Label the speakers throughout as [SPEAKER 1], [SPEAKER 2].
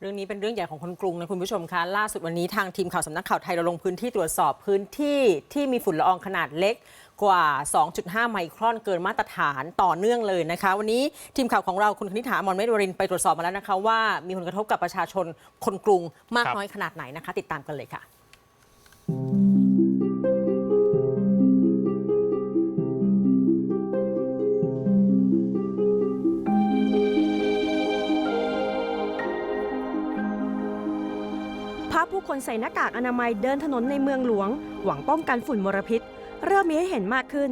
[SPEAKER 1] เรื่องนี้เป็นเรื่องใหญ่ของคนกรุงนะคุณผู้ชมคะล่าสุดวันนี้ทางทีมข่าวสำนักข่าวไทยเราลงพื้นที่ตรวจสอบพื้นที่ที่มีฝุ่นละอองขนาดเล็กกว่า 2.5 ไมครอนเกินมาตรฐานต่อเนื่องเลยนะคะ วันนี้ทีมข่าวของเราคุณคณิษฐาอมรเมธวรินไปตรวจสอบมาแล้วนะคะ ว่ามีผลกระทบกับประชาชนคนกรุงมากน้อยขนาดไหนนะคะ ติดตามกันเลยค่ะ
[SPEAKER 2] ผู้คนใส่หน้ากากอนามัยเดินถนนในเมืองหลวง หวังป้องกันฝุ่นมลพิษ เริ่มมีให้เห็นมากขึ้น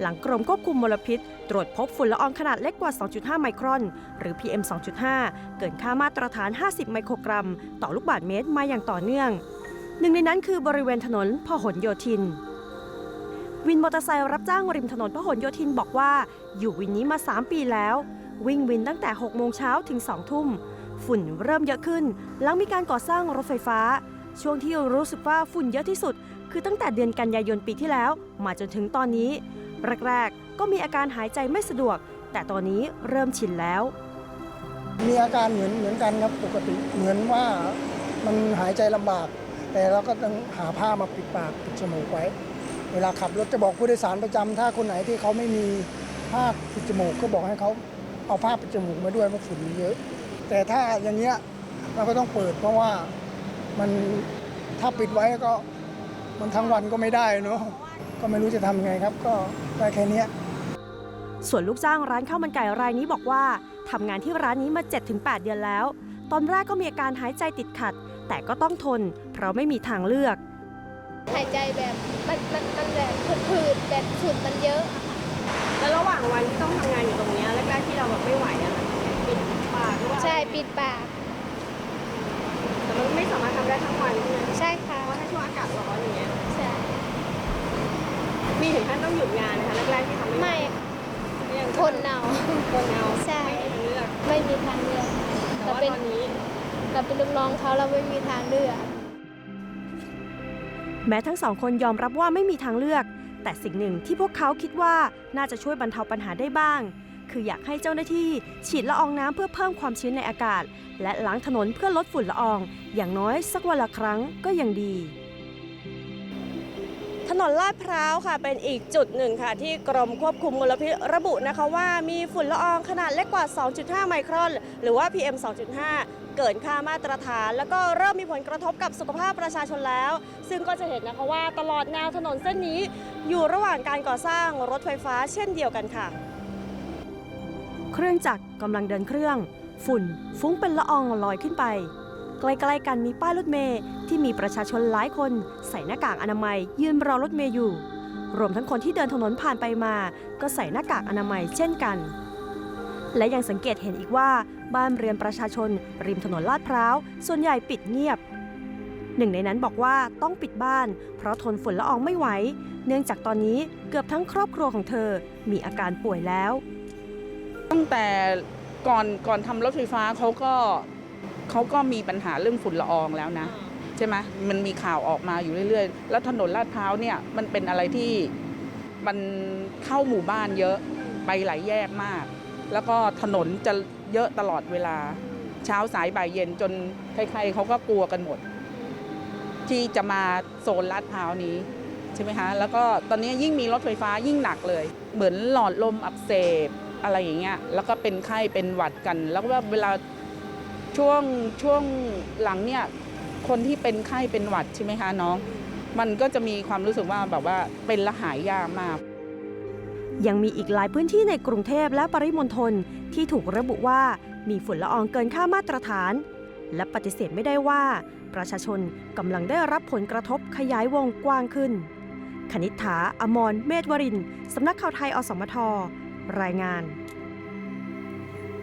[SPEAKER 2] หลังกรมควบคุมมลพิษ ตรวจพบฝุ่นละอองขนาดเล็กกว่า 2.5 ไมครอน หรือ PM 2.5 เกินค่ามาตรฐาน 50 ไมโครกรัม ต่อลูกบาศก์เมตรมาอย่างต่อเนื่อง หนึ่งในนั้นคือบริเวณถนนพหลโยธินวินมอเตอร์ไซค์รับจ้างริมถนนพหลโยธินบอกว่า อยู่วินนี้มา 3 ปีแล้ว วิ่งวินตั้งแต่ 6 โมงเช้าถึง 2 ทุ่ม ฝุ่นเริ่มเยอะขึ้น หลังมีการก่อสร้างรถไฟฟ้า ช่วงที่รู้สึกว่าฝุ่นเยอะที่สุด คือตั้งแต่เดือนกันยายนปีที่แล้ว มาจนถึงตอนนี้ แรกๆ ก็มีอาการหายใจไม่สะดวก แต่ตอนนี้เริ่มชินแล้ว
[SPEAKER 3] มีอาการเหมือนเหมือนกันครับปกติเหมือนว่ามันหายใจลำบาก แต่เราก็ต้องหาผ้ามาปิดปากปิดจมูกไว้ เวลาขับรถจะบอกผู้โดยสารประจำถ้าคนไหนที่เขาไม่มีผ้าปิดจมูกก็บอกให้เขาเอาผ้าปิดจมูกมาด้วยเพราะฝุ่นเยอะ แต่ถ้าอย่างเงี้ยเราก็ต้องเปิดเพราะว่ามันถ้าปิดไว้ก็มันทั้งวันก็ไม่ได้เนาะก็ไม่รู้จะทำไงครับ ก็ได้แค่เนี้ย
[SPEAKER 2] ส่วนลูกจ้างร้านข้าวมันไก่รายนี้บอกว่าทำงานที่ร้านนี้มา 7-8 เดือนแล้ว ตอนแรกก็มีอาการหายใจติดขัด แต่ก็ต้องทน เพราะไม่มีทางเลือก
[SPEAKER 4] หายใจแบบมันมันมันแบบผืดๆแบบฝุ่นมันเยอะอะค่ะ
[SPEAKER 2] แล้วระหว่างวันที่ต้องทำงานอยู่ตรงนี้แรกๆที่เราแบบไม่ไหวอะปิดปากหรือว่า
[SPEAKER 4] ใช่ปิดปาก
[SPEAKER 2] แต่มันไม่สามารถทำได้ทั้งวันใช่ไหม
[SPEAKER 4] ใช่ค่ะ
[SPEAKER 2] เพราะว่าถ้าช่วงอากาศร้อนอย่างเงี้ย
[SPEAKER 4] ใช่
[SPEAKER 2] มีถึงขั้นต้องหยุดงานนะคะแรกๆที่ทำไม่ไหว
[SPEAKER 4] ไม่
[SPEAKER 2] ก็ยัง
[SPEAKER 4] ทนเอา
[SPEAKER 2] ทนเอา
[SPEAKER 4] ใช่
[SPEAKER 2] ไม่มีทางเลือก
[SPEAKER 4] ไม่มีทางเลือก
[SPEAKER 2] แต่
[SPEAKER 4] เรา
[SPEAKER 2] ว่า
[SPEAKER 4] เป็น
[SPEAKER 2] ตอนนี้
[SPEAKER 4] เราเป็นลูกน้องเขาเราไม่มีทางเลือก
[SPEAKER 2] แม้ทั้งสองคนยอมรับว่าไม่มีทางเลือก แต่สิ่งหนึ่งที่พวกเขาคิดว่าน่าจะช่วยบรรเทาปัญหาได้บ้าง คืออยากให้เจ้าหน้าที่ฉีดละอองน้ำเพื่อเพิ่มความชื้นในอากาศ และล้างถนนเพื่อลดฝุ่นละออง อย่างน้อยสักวันละครั้งก็ยังดี ถนนลาดพร้าวค่ะเป็นอีกจุดหนึ่งค่ะ ที่กรมควบคุมมลพิษระบุนะคะว่ามีฝุ่นละอองขนาดเล็กกว่า 2.5 ไมครอน หรือว่า PM 2.5เกินค่ามาตรฐาน แล้วก็เริ่มมีผลกระทบกับสุขภาพประชาชนแล้ว ซึ่งก็จะเห็นนะคะว่าตลอดแนวถนนเส้นนี้ อยู่ระหว่างการก่อสร้างรถไฟฟ้าเช่นเดียวกันค่ะ เครื่องจักรกำลังเดินเครื่อง ฝุ่นฟุ้งเป็นละอองลอยขึ้นไป ใกล้ๆกันมีป้ายรถเมย์ที่มีประชาชนหลายคนใส่หน้ากากอนามัย ยืนรอรถเมย์อยู่ รวมทั้งคนที่เดินถนนผ่านไปมา ก็ใส่หน้ากากอนามัยเช่นกัน และยังสังเกตเห็นอีกว่าบ้านเรือนประชาชน ริมถนนลาดพร้าวส่วนใหญ่ปิดเงียบหนึ่งในนั้นบอกว่าต้องปิดบ้าน เพราะทนฝุ่นละอองไม่ไหว เนื่องจากตอนนี้เกือบทั้งครอบครัวของเธอมีอาการป่วยแล้ว
[SPEAKER 5] ตั้งแต่ก่อนก่อนทำรถไฟฟ้าเขาก็เขาก็มีปัญหาเรื่องฝุ่นละอองแล้วนะ ใช่ไหมมันมีข่าวออกมาอยู่เรื่อยๆ แล้วถนนลาดพร้าวเนี่ยมันเป็นอะไรที่มันเข้าหมู่บ้านเยอะไปหลายแยกมาก แล้วก็ถนนจะเยอะตลอดเวลา เช้าสายบ่ายเย็นจนใครๆเขาก็กลัวกันหมด ที่จะมาโซนลาดพร้าวนี้ใช่ไหมคะแล้วก็ตอนนี้ยิ่งมีรถไฟฟ้ายิ่งหนักเลย เหมือนหลอดลมอักเสบ อะไรอย่างเงี้ยแล้วก็เป็นไข้เป็นหวัดกัน แล้วก็เวลาช่วงช่วงหลังเนี่ยคนที่เป็นไข้เป็นหวัดใช่ไหมคะน้อง มันก็จะมีความรู้สึกว่าแบบว่าเป็นละหายยากมาก
[SPEAKER 2] ยังมีอีกหลายพื้นที่ในกรุงเทพและปริมณฑลที่ถูกระบุว่ามีฝุ่นละอองเกินค่ามาตรฐาน และปฏิเสธไม่ได้ว่า ประชาชนกำลังได้รับผลกระทบขยายวงกว้างขึ้น คณิษฐา อมร เมธวริน สำนักข่าวไทยอสมท รายงาน